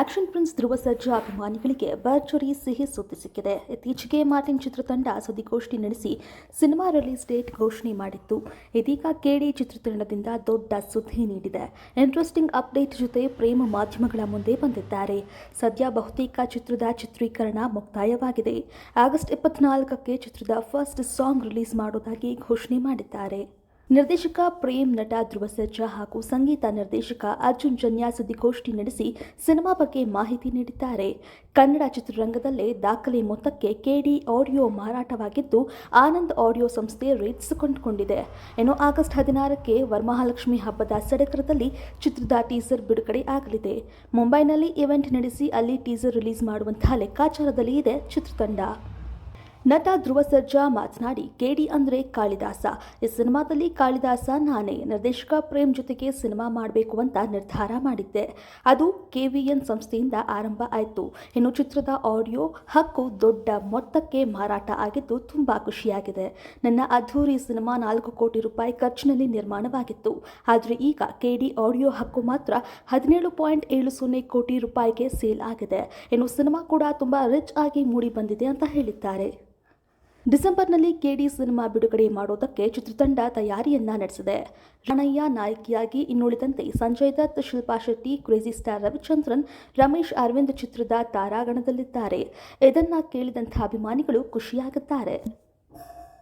Action prince Dhruva Sarja ಅಭಿಮಾನಿಗಳಿಗೆ ಭರ್ಜರಿ ಸಿಹಿ ಸುದ್ದಿ ಸಿಕ್ಕಿದೆ ಇತ್ತೀಚೆಗೆ ಮಾರ್ಟಿನ್ ಚಿತ್ರತಂಡ ಸುದ್ದಿಗೋಷ್ಠಿ ನಡೆಸಿ ಸಿನಿಮಾ ರಿಲೀಸ್ ಡೇಟ್ ಘೋಷಣೆ ಮಾಡಿತ್ತು. ಇದೀಗ ಕೆಡಿ ಚಿತ್ರತಂಡದಿಂದ ದೊಡ್ಡ ಸುದ್ದಿ ನೀಡಿದೆ. ಇಂಟ್ರೆಸ್ಟಿಂಗ್ ಅಪ್ಡೇಟ್ ಜೊತೆ ಪ್ರೇಮ ಮಾಧ್ಯಮಗಳ ಮುಂದೆ ಬಂದಿದ್ದಾರೆ. ಸದ್ಯ ಬಹುತೇಕ ಚಿತ್ರದ ಚಿತ್ರೀಕರಣ ಮುಕ್ತಾಯವಾಗಿದೆ. ಆಗಸ್ಟ್ ಇಪ್ಪತ್ನಾಲ್ಕಕ್ಕೆ ಚಿತ್ರದ ಫಸ್ಟ್ ಸಾಂಗ್ ರಿಲೀಸ್ ಮಾಡೋದಾಗಿ ಘೋಷಣೆ ಮಾಡಿದ್ದಾರೆ. ನಿರ್ದೇಶಕ ಪ್ರೇಮ್ ನಟ ಧ್ರುವ ಸರ್ಜಾ ಹಾಗೂ ಸಂಗೀತ ನಿರ್ದೇಶಕ ಅರ್ಜುನ್ ಜನ್ಯ ಸುದ್ದಿಗೋಷ್ಠಿ ನಡೆಸಿ ಸಿನಿಮಾ ಬಗ್ಗೆ ಮಾಹಿತಿ ನೀಡಿದ್ದಾರೆ. ಕನ್ನಡ ಚಿತ್ರರಂಗದಲ್ಲೇ ದಾಖಲೆ ಮೊತ್ತಕ್ಕೆ ಕೆಡಿ ಆಡಿಯೋ ಮಾರಾಟವಾಗಿದ್ದು, ಆನಂದ್ ಆಡಿಯೋ ಸಂಸ್ಥೆ ರೇಟ್ಸ್ ಕೊಂಡುಕೊಂಡಿದೆ ಇನ್ನು ಆಗಸ್ಟ್ ಹದಿನಾರಕ್ಕೆ ವರಮಹಾಲಕ್ಷ್ಮಿ ಹಬ್ಬದ ಸಡಗರದಲ್ಲಿ ಚಿತ್ರದ ಟೀಸರ್ ಬಿಡುಗಡೆ ಆಗಲಿದೆ. ಮುಂಬೈನಲ್ಲಿ ಇವೆಂಟ್ ನಡೆಸಿ ಅಲ್ಲಿ ಟೀಸರ್ ರಿಲೀಸ್ ಮಾಡುವಂತಹ ಲೆಕ್ಕಾಚಾರದಲ್ಲಿ ಇದೆ ಚಿತ್ರತಂಡ. ನಟ ಧ್ರುವ ಸರ್ಜಾ ಮಾತನಾಡಿ ಕೆಡಿ ಅಂದ್ರೆ ಕಾಳಿದಾಸ. ಈ ಸಿನಿಮಾದಲ್ಲಿ ಕಾಳಿದಾಸ ನಾನೇ. ನಿರ್ದೇಶಕ ಪ್ರೇಮ್ ಜೊತೆಗೆ ಸಿನಿಮಾ ಮಾಡಬೇಕು ಅಂತ ನಿರ್ಧಾರ ಮಾಡಿದ್ದೆ. ಅದು ಕೆವಿಎನ್ ಸಂಸ್ಥೆಯಿಂದ ಆರಂಭ ಆಯಿತು. ಇನ್ನು ಚಿತ್ರದ ಆಡಿಯೋ ಹಕ್ಕು ದೊಡ್ಡ ಮೊತ್ತಕ್ಕೆ ಮಾರಾಟ ಆಗಿದ್ದು ತುಂಬಾ ಖುಷಿಯಾಗಿದೆ. ನನ್ನ ಅದ್ಧೂರಿ ಸಿನಿಮಾ ನಾಲ್ಕು ಕೋಟಿ ರೂಪಾಯಿ ಖರ್ಚಿನಲ್ಲಿ ನಿರ್ಮಾಣವಾಗಿತ್ತು. ಆದರೆ ಈಗ ಕೆಡಿ ಆಡಿಯೋ ಹಕ್ಕು ಮಾತ್ರ ಹದಿನೇಳು ಪಾಯಿಂಟ್ ಏಳು ಸೊನ್ನೆ ಕೋಟಿ ರೂಪಾಯಿಗೆ ಸೇಲ್ ಆಗಿದೆ. ಇನ್ನು ಸಿನಿಮಾ ಕೂಡ ತುಂಬಾ ರಿಚ್ ಆಗಿ ಮೂಡಿ ಬಂದಿದೆ ಅಂತ ಹೇಳಿದ್ದಾರೆ. ಡಿಸೆಂಬರ್ನಲ್ಲಿ ಕೆಡಿ ಸಿನಿಮಾ ಬಿಡುಗಡೆ ಮಾಡೋದಕ್ಕೆ ಚಿತ್ರತಂಡ ತಯಾರಿಯನ್ನ ನಡೆಸಿದೆ. ರಣಯ್ಯ ನಾಯಕಿಯಾಗಿ ಇನ್ನುಳಿದಂತೆ ಸಂಜಯ್ ದತ್, ಶಿಲ್ಪಾ ಶೆಟ್ಟಿ, ಕ್ರೇಜಿ ಸ್ಟಾರ್ ರವಿಚಂದ್ರನ್, ರಮೇಶ್ ಅರವಿಂದ್ ಚಿತ್ರದ ತಾರಾಗಣದಲ್ಲಿದ್ದಾರೆ. ಇದನ್ನ ಕೇಳಿದಂಥ ಅಭಿಮಾನಿಗಳು ಖುಷಿಯಾಗುತ್ತಾರೆ.